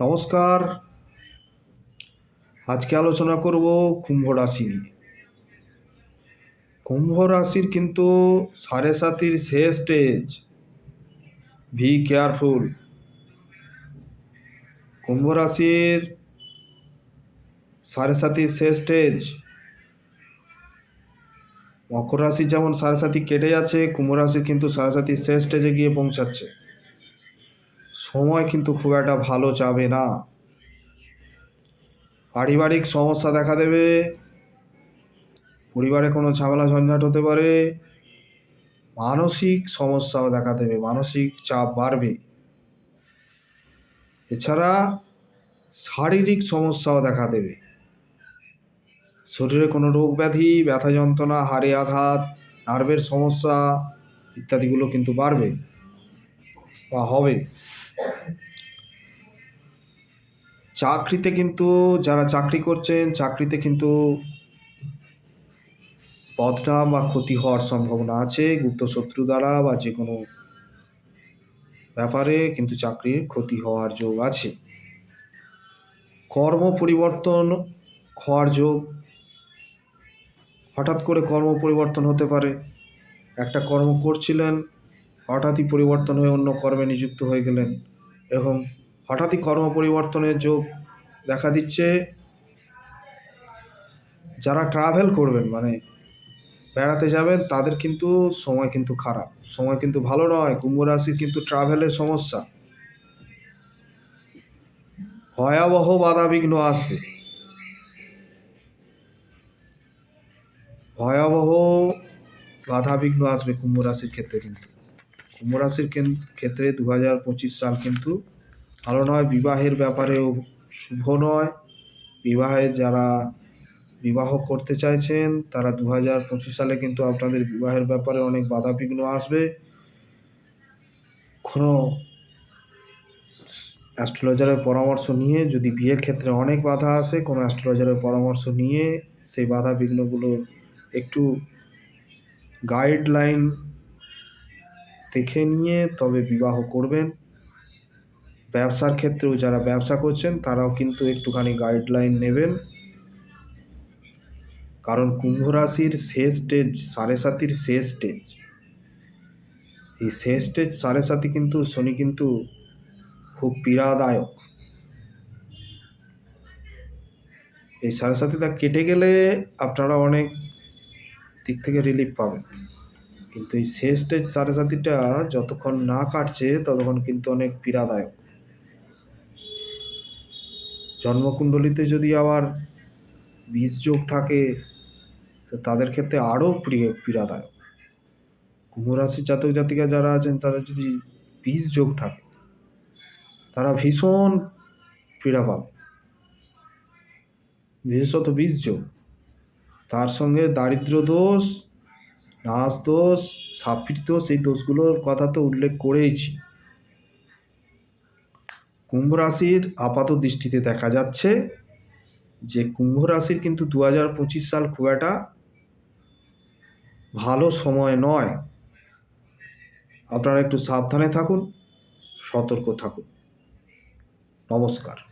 নমস্কার। আজকে আলোচনা করব কুম্ভ রাশি নিয়ে। কুম্ভ রাশির কিন্তু সাড়ে সাতির শেষ স্টেজ ভি কেয়ারফুল কুম্ভ রাশির সাড়ে সাতির শেষ স্টেজ মকর রাশি যেমন সাড়ে সাতি কেটে যাচ্ছে, কুম্ভ রাশির কিন্তু সাড়ে সাতির শেষ স্টেজে গিয়ে পৌঁছাচ্ছে। সময় কিন্তু খুব একটা ভালো যাবে না। পারিবারিক সমস্যা দেখা দেবে। পরিবারে কোনো ঝামেলা ঝঞ্ঝাট হতে পারে। মানসিক সমস্যাও দেখা দেবে, মানসিক চাপ বাড়বে। এছাড়া শারীরিক সমস্যাও দেখা দেবে। শরীরে কোনো রোগ ব্যাধি, ব্যথা যন্ত্রণা, হাড়ে আঘাত, নার্ভের সমস্যা ইত্যাদিগুলো কিন্তু বাড়বে বা হবে। চাকরিতে কিন্তু যারা চাকরি করছেন, চাকরিতে কিন্তু বদনাম বা ক্ষতি হওয়ার সম্ভাবনা আছে। গুপ্ত শত্রু দ্বারা বা যে কোনো ব্যাপারে কিন্তু চাকরির ক্ষতি হওয়ার যোগ আছে। কর্ম পরিবর্তন হওয়ার যোগ, হঠাৎ করে কর্ম পরিবর্তন হতে পারে। একটা কর্ম করছিলেন, হঠাৎই পরিবর্তন হয়ে অন্য কর্মে নিযুক্ত হয়ে গেলেন। এরকম হঠাৎই কর্ম পরিবর্তনের যোগ দেখা দিচ্ছে। যারা ট্রাভেল করবেন মানে বেড়াতে যাবেন, তাদের কিন্তু সময় কিন্তু খারাপ। সময় কিন্তু ভালো নয় কুম্ভ রাশির কিন্তু ট্রাভেলের সমস্যা। ভয়াবহ বাধাবিঘ্ন আসবে। ভয়াবহ বাধাবিঘ্ন আসবে কুম্ভ রাশির ক্ষেত্রে কিন্তু। কুম্ভ রাশির কেন- ক্ষেত্রে দু হাজার পঁচিশ সাল কিন্তু ভালো নয়। বিবাহের ব্যাপারেও শুভ নয়। বিবাহে যারা বিবাহ করতে চাইছেন, তারা দু হাজার পঁচিশ সালে কিন্তু আপনাদের বিবাহের ব্যাপারে অনেক বাধাবিঘ্ন আসবে। কোনো অ্যাস্ট্রোলজারের পরামর্শ নিয়ে যদি বিয়ের ক্ষেত্রে অনেক বাধা আসে, কোনো অ্যাস্ট্রোলজারের পরামর্শ নিয়ে সেই বাধা বিঘ্নগুলোর একটু গাইডলাইন দেখে নিয়ে তবে বিবাহ করবেন। ব্যবসার ক্ষেত্রেও যারা ব্যবসা করছেন, তারাও কিন্তু একটুখানি গাইডলাইন নেবেন। কারণ কুম্ভ রাশির শেষ স্টেজ সাড়ে সাতির শেষ স্টেজ এই শেষ স্টেজ সাড়ে সাতি কিন্তু শনি কিন্তু খুব পীড়াদায়ক। এই সাড়ে সাতিটা কেটে গেলে আপনারা অনেক দিক থেকে রিলিফ পাবেন। কিন্তু এই শেষ স্টেজ সাড়ে সাতিটা যতক্ষণ না কাটছে, ততক্ষণ কিন্তু অনেক পীড়াদায়ক। জন্মকুণ্ডলিতে যদি আবার বীজ যোগ থাকে, তো তাদের ক্ষেত্রে আরও প্রিয় পীড়াদায়ক। কুম্ভরাশির জাতক জাতিকা যারা আছেন, তাদের যদি বীজ যোগ থাকে, তারা ভীষণ পীড়া পাবে। বিশেষত বীজ যোগ। তার সঙ্গে দারিদ্র দোষ নাশ দোষ সাপির দোষ, এই দোষগুলোর কথা তো উল্লেখ করেইছি। কুম্ভ রাশির আপাত দৃষ্টিতে দেখা যাচ্ছে যে, কুম্ভ রাশির কিন্তু দু হাজার পঁচিশ সাল খুব একটা ভালো সময় নয়। আপনারা একটু সাবধানে থাকুন, সতর্ক থাকুন। নমস্কার।